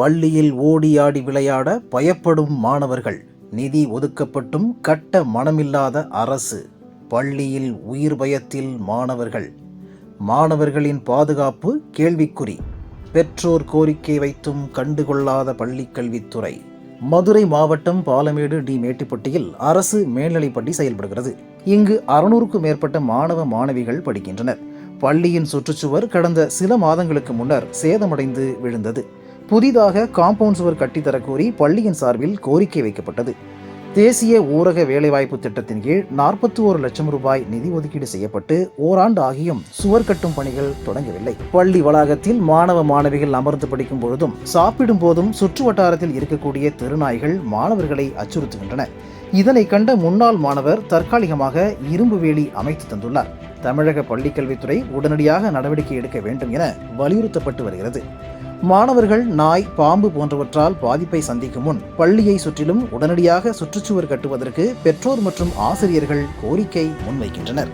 பள்ளியில் ஓடியாடி விளையாட பயப்படும் மாணவர்கள். நிதி ஒதுக்கப்பட்டும் கட்ட மனமில்லாத அரசு. பள்ளியில் உயிர் பயத்தில் மாணவர்கள். மாணவர்களின் பாதுகாப்பு கேள்விக்குறி. பெற்றோர் கோரிக்கை வைத்தும் கண்டுகொள்ளாத பள்ளிக் கல்வித்துறை. மதுரை மாவட்டம் பாலமேடு டி மேட்டுப்பட்டியில் அரசு மேல்நிலைப்பள்ளி செயல்படுகிறது. இங்கு அறுநூறுக்கும் மேற்பட்ட மாணவ மாணவிகள் படிக்கின்றனர். பள்ளியின் சுற்றுச்சுவர் கடந்த சில மாதங்களுக்கு முன்னர் சேதமடைந்து விழுந்தது. புதிதாக காம்பவுண்ட் சுவர் கட்டித்தரக்கோரி பள்ளியின் சார்பில் கோரிக்கை வைக்கப்பட்டது. தேசிய ஊரக வேலைவாய்ப்பு திட்டத்தின் கீழ் நாற்பத்தி ஒரு லட்சம் ரூபாய் நிதி ஒதுக்கீடு செய்யப்பட்டு ஓராண்டு ஆகியும் சுவர் கட்டும் பணிகள் தொடங்கவில்லை. பள்ளி வளாகத்தில் மாணவ மாணவிகள் அமர்ந்து படிக்கும் பொழுதும் சாப்பிடும் போதும் சுற்று வட்டாரத்தில் இருக்கக்கூடிய தெருநாய்கள் மாணவர்களை அச்சுறுத்துகின்றன. இதனை கண்ட முன்னாள் மாணவர் தற்காலிகமாக இரும்பு வேலி அமைத்து தந்துள்ளார். தமிழக பள்ளிக்கல்வித்துறை உடனடியாக நடவடிக்கை எடுக்க வேண்டும் என வலியுறுத்தப்பட்டு வருகிறது. மாணவர்கள் நாய் பாம்பு போன்றவற்றால் பாதிப்பை சந்திக்கும் முன் பள்ளியை சுற்றிலும் உடனடியாக சுற்றுச்சுவர் கட்டுவதற்கு பெற்றோர் மற்றும் ஆசிரியர்கள் கோரிக்கை முன்வைக்கின்றனர்.